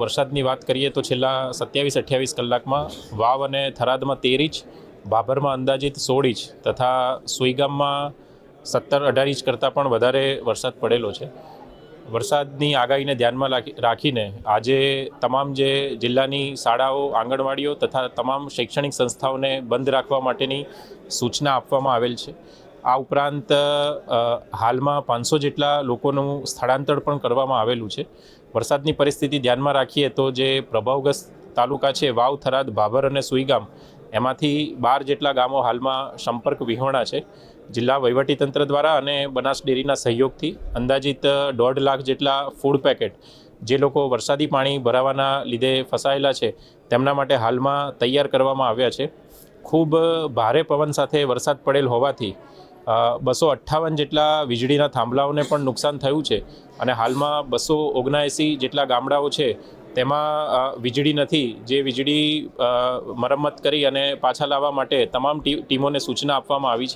વરસાદની વાત કરીએ તો છેલ્લા સત્યાવીસ અઠ્યાવીસ કલાકમાં વાવ અને થરાદમાં તેર ઇંચ ભાભરમાં અંદાજિત સોળ ઇંચ તથા સુઈગામમાં સત્તર અઢાર ઇંચ કરતાં પણ વધારે વરસાદ પડેલો છે. વરસાદની આગાહીને ધ્યાનમાં રાખી- રાખીને આજે તમામ જે જિલ્લાની શાળાઓ, આંગણવાડીઓ તથા તમામ શૈક્ષણિક સંસ્થાઓને બંધ રાખવા માટેની સૂચના આપવામાં આવેલ છે. આ ઉપરાંત હાલમાં પાંચસો જેટલા લોકોનું સ્થળાંતર પણ કરવામાં આવેલું છે. વરસાદની પરિસ્થિતિ ધ્યાનમાં રાખીએ તો જે પ્રભાવગ્રસ્ત તાલુકા છે, વાવ, થરાદ ભાભર અને સુઈગામ, એમાંથી બાર જેટલા ગામો હાલમાં સંપર્ક વિહોણા છે. જિલ્લા વહીવટીતંત્ર દ્વારા અને બનાસ ડેરીના સહયોગથી અંદાજિત દોઢ લાખ જેટલા ફૂડ પેકેટ જે લોકો વરસાદી પાણી ભરાવાના લીધે ફસાયેલા છે, તેમના માટે હાલમાં તૈયાર કરવામાં આવ્યા છે. ખૂબ ભારે પવન સાથે વરસાદ પડેલ હોવાથી બસો અઠ્ઠાવન જેટલા વીજળીના થાંભલાઓને પણ નુકસાન થયું છે અને હાલમાં બસો ઓગણએંસી જેટલા ગામડાઓ છે, તેમાં વીજળી નથી. જે વીજળી મરમ્મત કરી અને પાછા લાવવા માટે તમામ ટીમોને સૂચના આપવામાં આવી છે.